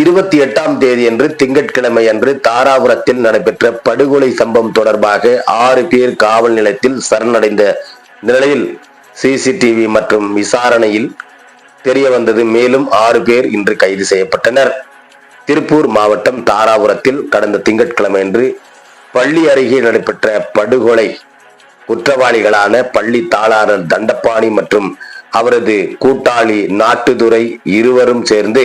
இருபத்தி எட்டாம் தேதி அன்று திங்கட்கிழமை அன்று தாராபுரத்தில் நடைபெற்ற படுகொலை சம்பவம் தொடர்பாக ஆறு பேர் காவல் நிலையத்தில் சரணடைந்த நிலையில் சிசிடிவி மற்றும் விசாரணையில் தெரிய வந்தது. மேலும் ஆறு பேர் இன்று கைது செய்யப்பட்டனர். திருப்பூர் மாவட்டம் தாராபுரத்தில் கடந்த திங்கட்கிழமை அன்று பள்ளி அருகே நடைபெற்ற படுகொலை குற்றவாளிகளான பள்ளி தாளாளர் தண்டபாணி மற்றும் அவரது கூட்டாளி நாட்டுதுரை இருவரும் சேர்ந்து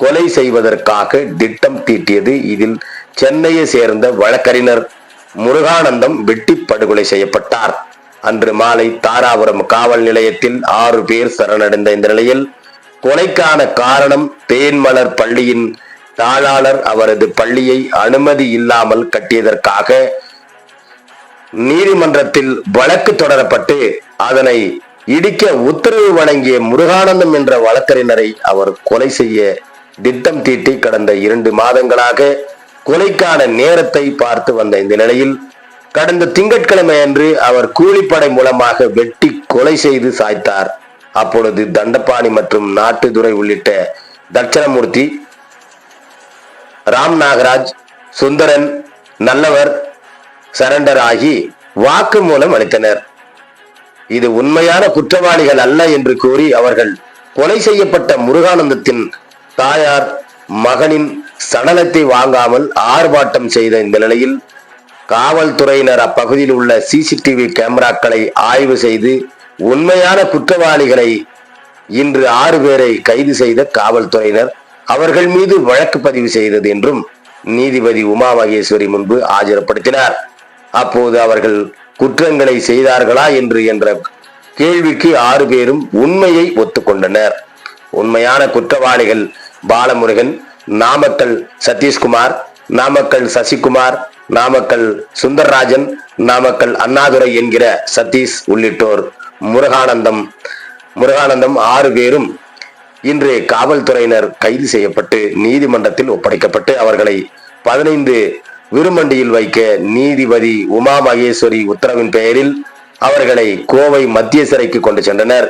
கொலை செய்வதற்காக திட்டம் தீட்டியது. இதில் சென்னையை சேர்ந்த வழக்கறிஞர் முருகானந்தம் வெட்டி படுகொலை செய்யப்பட்டார். அன்று மாலை தாராபுரம் காவல் நிலையத்தில் ஆறு பேர் சரணடைந்த இந்த நிலையில் கொலைக்கான காரணம் தேன்மலர் பள்ளியின் தாளாளர் அவரது பள்ளியை அனுமதி இல்லாமல் கட்டியதற்காக நீதிமன்றத்தில் வழக்கு தொடரப்பட்டு அதனை இடிக்க உத்தரவு வழங்கிய முருகானந்தம் என்ற வழக்கறிஞரை அவர் கொலை செய்ய திட்டம் தீட்டி கடந்த இரண்டு மாதங்களாக கொலைக்கான நேரத்தை பார்த்து வந்த இந்த நிலையில் கடந்த திங்கட்கிழமை அன்று அவர் கூலிப்படை மூலமாக வெட்டி கொலை செய்து சாய்த்தார். அப்பொழுது தண்டபாணி மற்றும் நாட்டுதுறை உள்ளிட்ட தட்சணமூர்த்தி ராம் நாகராஜ் சுந்தரன் நல்லவர் சரண்டர் ஆகி வாக்குமூலம் அளித்தனர். இது உண்மையான குற்றவாளிகள் அல்ல என்று கூறி அவர்கள் கொலை செய்யப்பட்ட முருகானந்தத்தின் தாயார் மகனின் சடலத்தை வாங்காமல் ஆர்ப்பாட்டம் செய்த இந்த நிலையில் காவல்துறையினர் அப்பகுதியில் உள்ள சிசிடிவி கேமராக்களை ஆய்வு செய்து உண்மையான குற்றவாளிகளை இன்று ஆறு பேரை கைது செய்த காவல்துறையினர். அவர்கள் மீது வழக்கு பதிவு செய்தது என்றும் நீதிபதி உமா மகேஸ்வரி முன்பு ஆஜர்படுத்தினார். அப்போது அவர்கள் குற்றங்களை செய்தார்களா என்று என்ற கேள்விக்கு ஆறு பேரும் உண்மையை ஒத்துக்கொண்டனர். உண்மையான குற்றவாளிகள் பாலமுருகன் நாமக்கல் சதீஷ்குமார் நாமக்கல் சசிகுமார் நாமக்கல் சுந்தர்ராஜன் நாமக்கல் அண்ணாதுரை என்கிற சதீஷ் உள்ளிட்டோர். முருகானந்தம் முருகானந்தம் ஆறு பேரும் இன்று காவல்துறையினர் கைது செய்யப்பட்டு நீதிமன்றத்தில் ஒப்படைக்கப்பட்டு அவர்களை பதினைந்து விருமண்டியில் வைக்க நீதிபதி உமா மகேஸ்வரி உத்தரவின் பெயரில் அவர்களை கோவை மத்திய சிறைக்கு கொண்டு சென்றனர்.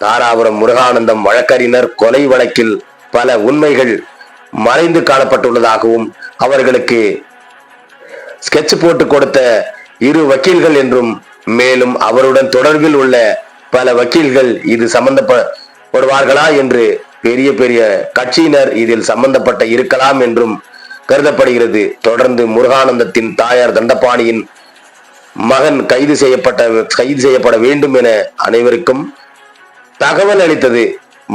தாராபுரம் முருகானந்தம் வழக்கறிஞர் கொலை வழக்கில் பல உண்மைகள் மறைந்து காணப்பட்டுள்ளதாகவும் அவர்களுக்கு ஸ்கெட்ச் போட்டு கொடுத்த இரு வக்கீல்கள் என்றும் மேலும் அவருடன் தொடர்பில் உள்ள பல வக்கீல்கள் இது சம்பந்தப்படுவார்களா என்று பெரிய பெரிய கட்சியினர் இதில் சம்பந்தப்பட்ட இருக்கலாம் என்றும் கருதப்படுகிறது. தொடர்ந்து முருகானந்தத்தின் தாயார் தண்டபாணியின் மகன் கைது செய்யப்பட்ட கைது செய்யப்பட வேண்டும் என அனைவருக்கும் தகவல் அளித்தது.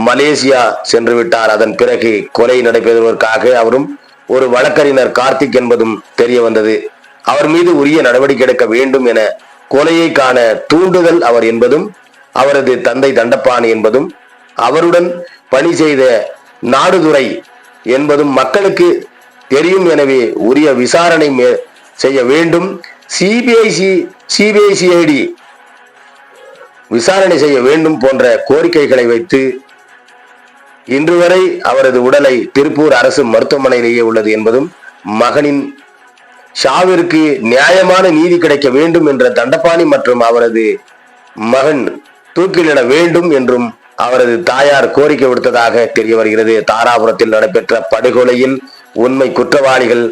மலேசியா சென்று விட்டார். அதன் பிறகு கொலை நடைபெறுவதற்காக அவரும் ஒரு வழக்கறிஞர் கார்த்திக் என்பதும் தெரிய வந்தது. அவர் மீது உரிய நடவடிக்கை எடுக்க வேண்டும் என கொலையை காண தூண்டுதல் அவர் என்பதும் அவரது தந்தை தண்டப்பாணி என்பதும் அவருடன் பணி செய்த நாடுதுறை என்பதும் மக்களுக்கு தெரியும் எனவே உரிய விசாரணை மே- செய்ய வேண்டும். சிபிஐசி சிபிஐசிஐடி விசாரணை செய்ய வேண்டும் போன்ற கோரிக்கைகளை வைத்து இன்று வரை அவரது உடலை திருப்பூர் அரசு மருத்துவமனையிலேயே உள்ளது என்பதும் மகனின் ஷாவிற்கு நியாயமான நீதி கிடைக்க வேண்டும் என்ற தண்டபாணி மற்றும் அவரது மகன் தூக்கிலிட வேண்டும் என்றும் அவரது தாயார் கோரிக்கை விடுத்ததாக தெரிய வருகிறது. தாராபுரத்தில் நடைபெற்ற படுகொலையில் உண்மை குற்றவாளிகள்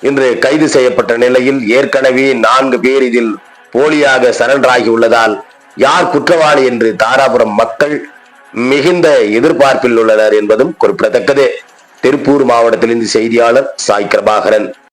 இன்று கைது செய்யப்பட்ட நிலையில் ஏற்கனவே நான்கு பேர் இதில் போலியாக சரண்டர் ஆகியுள்ளதால் யார் குற்றவாளி என்று தாராபுரம் மக்கள் மிகுந்த எதிர்பார்ப்பில் உள்ளனர் என்பதும் குறிப்பிடத்தக்கது. திருப்பூர் மாவட்டத்திலிருந்து செய்தியாளர் சாய் பிரபாகரன்